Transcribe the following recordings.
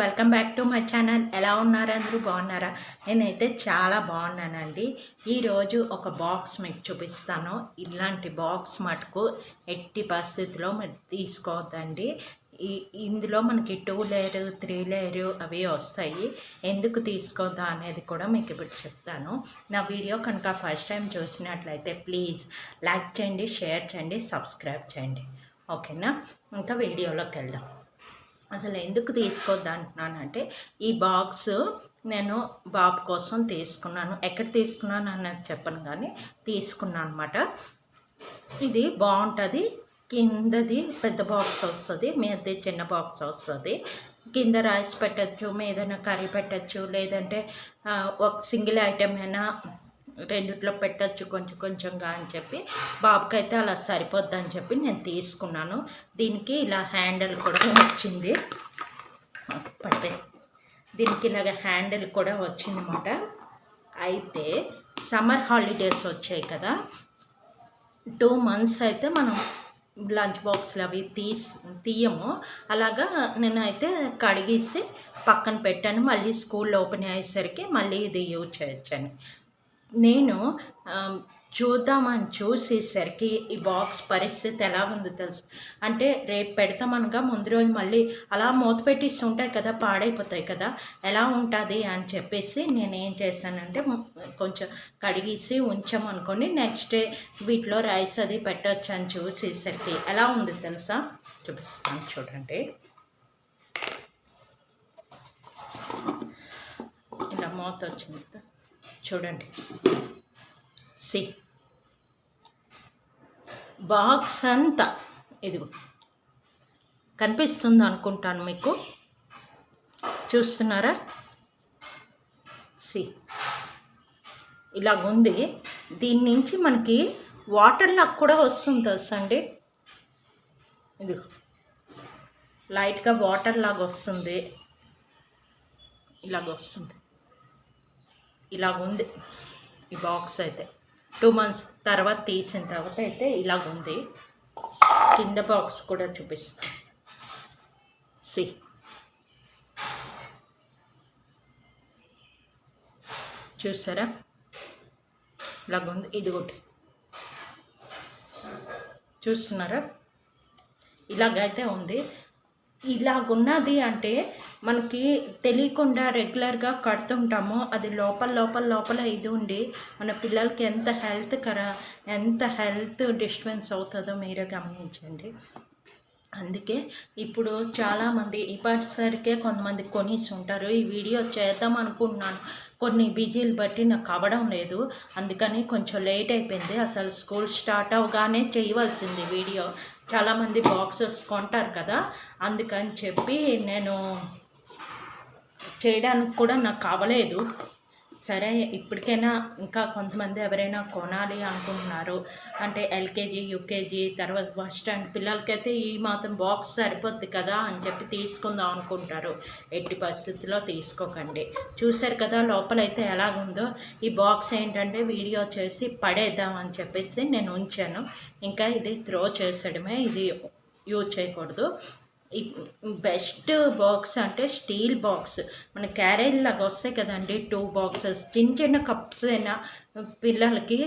Welcome back to my channel. ఎలా ఉన్నారు అందరూ? బాగున్నారా? నేనైతే చాలా బాగున్నానండి. ఈరోజు ఒక బాక్స్ మీకు చూపిస్తాను. ఇలాంటి బాక్స్ మటుకు ఎట్టి పరిస్థితిలో మీరు తీసుకోవద్దండి. ఈ ఇందులో మనకి టూ లేయర్ త్రీ లేయర్ అవి వస్తాయి. ఎందుకు తీసుకోవద్దా అనేది కూడా మీకు ఇప్పుడు చెప్తాను. నా వీడియో కనుక ఫస్ట్ టైం చూసినట్లయితే ప్లీజ్ లైక్ చేయండి షేర్ చేయండి సబ్స్క్రైబ్ చేయండి. ఓకేనా? ఇంకా వీడియోలోకి వెళ్దాం. అసలు ఎందుకు తీసుకోవద్దు అంటున్నానంటే ఈ బాక్స్ నేను బాబు కోసం తీసుకున్నాను. ఎక్కడ తీసుకున్నాను అన్నది చెప్పను కానీ తీసుకున్నాను అనమాట ఇది బాగుంటుంది. కిందది పెద్ద బాక్స్ వస్తుంది మీది చిన్న బాక్స్ వస్తుంది. కింద రైస్ పెట్టచ్చు ఏదైనా కర్రీ పెట్టచ్చు లేదంటే ఒక సింగిల్ ఐటెం అయినా రెండిట్లో పెట్టచ్చు కొంచెం కొంచెంగా అని చెప్పి. బాబుకైతే అలా సరిపోద్దని చెప్పి నేను తీసుకున్నాను. దీనికి ఇలా హ్యాండిల్ కూడా వచ్చింది. పడితే దీనికి ఇలాగ హ్యాండిల్ కూడా వచ్చిందన్నమాట. అయితే సమ్మర్ హాలిడేస్ వచ్చాయి కదా. టూ మంత్స్ అయితే మనం లంచ్ బాక్స్లు అవి తీస్ తీయము. అలాగా నేనైతే కడిగేసి పక్కన పెట్టాను. మళ్ళీ స్కూల్ ఓపెన్ అయ్యేసరికి మళ్ళీ ఇది యూజ్ చేయొచ్చాను. నేను చూద్దామని చూసేసరికి ఈ బాక్స్ పరిస్థితి ఎలా ఉందో తెలుసు. అంటే రేపు పెడతామనగా ముందు రోజు మళ్ళీ అలా మూత పెట్టేసి ఉంటాయి కదా పాడైపోతాయి కదా ఎలా ఉంటుంది అని చెప్పేసి నేను ఏం చేశానంటే కొంచెం కడిగేసి ఉంచామనుకోండి నెక్స్ట్ డే వీటిలో రైస్ అది పెట్టొచ్చు అని చూసేసరికి ఎలా ఉంది తెలుసా? చూపిస్తాను చూడండి. ఇలా మూత వచ్చింది చూడండి. సి. బాక్స్ అంతా ఇదిగో. కనిపిస్తుంది అనుకుంటాను మీకు. చూస్తున్నారా? సి. ఇలాగుంది. దీని నుంచి మనకి వాటర్ లాక్ కూడా వస్తుంది తెలుసండి. ఇది లైట్గా వాటర్ లాగా వస్తుంది ఇలాగ వస్తుంది ఇలాగుంది ఈ బాక్స్ అయితే టూ మంత్స్ తర్వాత తీసిన తర్వాత అయితే ఇలాగ ఉంది. కింద బాక్స్ కూడా చూపిస్తాను సి. చూసారా? ఇలాగుంది ఇది ఒకటి. చూస్తున్నారా? ఇలాగైతే ఉంది. ఇలాగున్నది అంటే మనకి తెలియకుండా రెగ్యులర్గా కడుతుంటాము. అది లోపల లోపల లోపల ఇది ఉండి మన పిల్లలకి ఎంత హెల్త్ కర ఎంత హెల్త్ డిస్టర్బెన్స్ అవుతుందో మీరే గమనించండి. అందుకే ఇప్పుడు చాలామంది ఇప్పటిసరికే కొంతమంది కొనేసి ఉంటారు ఈ వీడియో చేద్దాం అనుకుంటున్నాను. కొన్ని బిజీలు బట్టి నాకు అవ్వడం లేదు. అందుకని కొంచెం లేట్ అయిపోయింది. అసలు స్కూల్ స్టార్ట్ అవగానే చేయవలసింది వీడియో. చాలామంది బాక్సెస్ కొంటారు కదా అందుకని చెప్పి నేను చేయడానికి కూడా నాకు కావలేదు. సరే ఇప్పటికైనా ఇంకా కొంతమంది ఎవరైనా కొనాలి అనుకుంటున్నారు అంటే ఎల్కేజీ యూకేజీ తర్వాత బస్ స్టాండ్ పిల్లలకైతే ఈ మాత్రం బాక్స్ సరిపోద్ది కదా అని చెప్పి తీసుకుందాం అనుకుంటారు. ఎట్టి పరిస్థితుల్లో తీసుకోకండి. చూశారు కదా లోపలైతే ఎలాగుందో ఈ బాక్స్ ఏంటంటే వీడియో చేసి పడేద్దాం అని చెప్పేసి నేను ఉంచాను. ఇంకా ఇది త్రో చేసడమే ఇది యూజ్ చేయకూడదు. బెస్ట్ బాక్స్ అంటే స్టీల్ బాక్స్. మన క్యారేజ్ లాగా వస్తాయి కదండి టూ బాక్సెస్. చిన్న చిన్న కప్స్ అయినా పిల్లలకి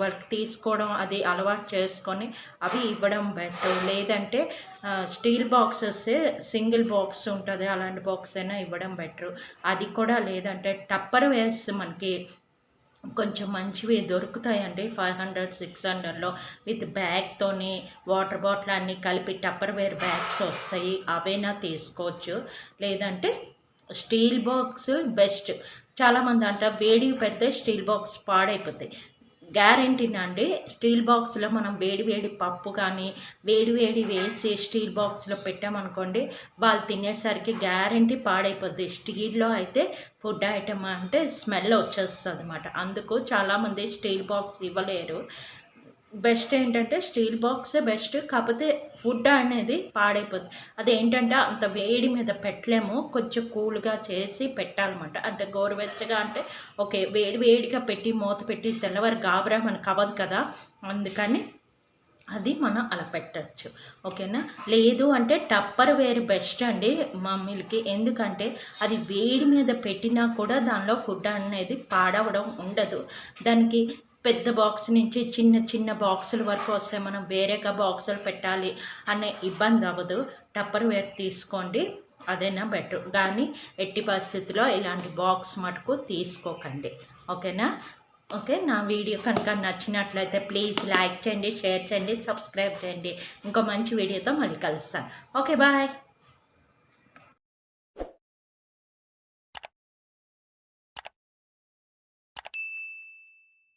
వాళ్ళకి తీసుకోవడం అది అలవాటు చేసుకొని అవి ఇవ్వడం బెటర్. లేదంటే స్టీల్ బాక్సెస్ సింగిల్ బాక్స్ ఉంటుంది అలాంటి బాక్స్ అయినా ఇవ్వడం బెటర్. అది కూడా లేదంటే టప్పర్ వేస్ మనకి కొంచెం మంచివి దొరుకుతాయండి. ఫైవ్ హండ్రెడ్ సిక్స్ హండ్రెడ్లో విత్ బ్యాగ్తోని వాటర్ బాటిల్ అన్నీ కలిపి టప్పర్ వేర్ బ్యాగ్స్ వస్తాయి. అవైనా తీసుకోవచ్చు. లేదంటే స్టీల్ బాక్స్ బెస్ట్. చాలామంది అంటారు వేడివి పెడితే స్టీల్ బాక్స్ పాడైపోతాయి. గ్యారంటీనా అండి స్టీల్ బాక్స్లో మనం వేడి వేడి పప్పు కానీ వేడి వేడి వేసి స్టీల్ బాక్స్లో పెట్టామనుకోండి వాళ్ళు తినేసరికి గ్యారంటీ పాడైపోద్ది. స్టీల్లో అయితే ఫుడ్ ఐటమ్ అంటే స్మెల్ వచ్చేస్తుంది అనమాట అందుకు చాలామంది స్టీల్ బాక్స్ ఇవ్వలేరు. బెస్ట్ ఏంటంటే స్టీల్ బాక్సే బెస్ట్ కాకపోతే ఫుడ్ అనేది పాడైపోతుంది అదేంటంటే అంత వేడి మీద పెట్టలేము కొంచెం కూల్గా చేసి పెట్టాలన్నమాట. అంటే గోరువెచ్చగా అంటే ఓకే వేడి వేడిగా పెట్టి మూత పెట్టి తెల్లవారు గాబరా మనకు అవ్వదు కదా అందుకని అది మనం అలా పెట్టచ్చు. ఓకేనా? లేదు అంటే టప్పర్ వేర్ బెస్ట్ అండి మమ్మీలకి ఎందుకంటే అది వేడి మీద పెట్టినా కూడా దానిలో ఫుడ్ అనేది పాడవడం ఉండదు. దానికి పెద్ద బాక్స్ నుంచి చిన్న చిన్న బాక్సుల వరకు వస్తే మనం వేరేగా బాక్సులు పెట్టాలి అనే ఇబ్బంది అవ్వదు. టప్పర్ వేర్ తీసుకోండి. అదైనా బెటర్ కానీ ఎట్టి పరిస్థితిలో ఇలాంటి బాక్స్ మటుకు తీసుకోకండి. ఓకేనా? ఓకే నా వీడియో కనుక నచ్చినట్లయితే ప్లీజ్ లైక్ చేయండి షేర్ చేయండి సబ్స్క్రైబ్ చేయండి. ఇంకో మంచి వీడియోతో మళ్ళీ కలుస్తాను. Okay bye